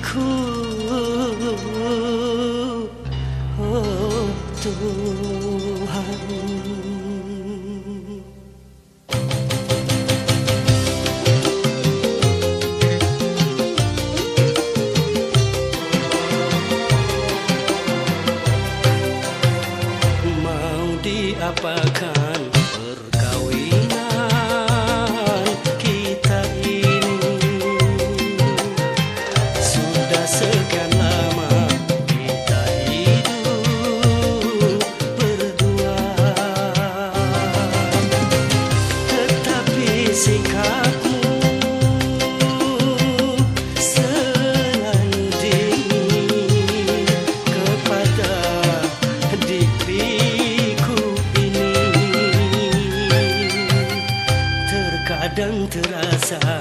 takdirku Oh Tuhan Mau kadang terasa.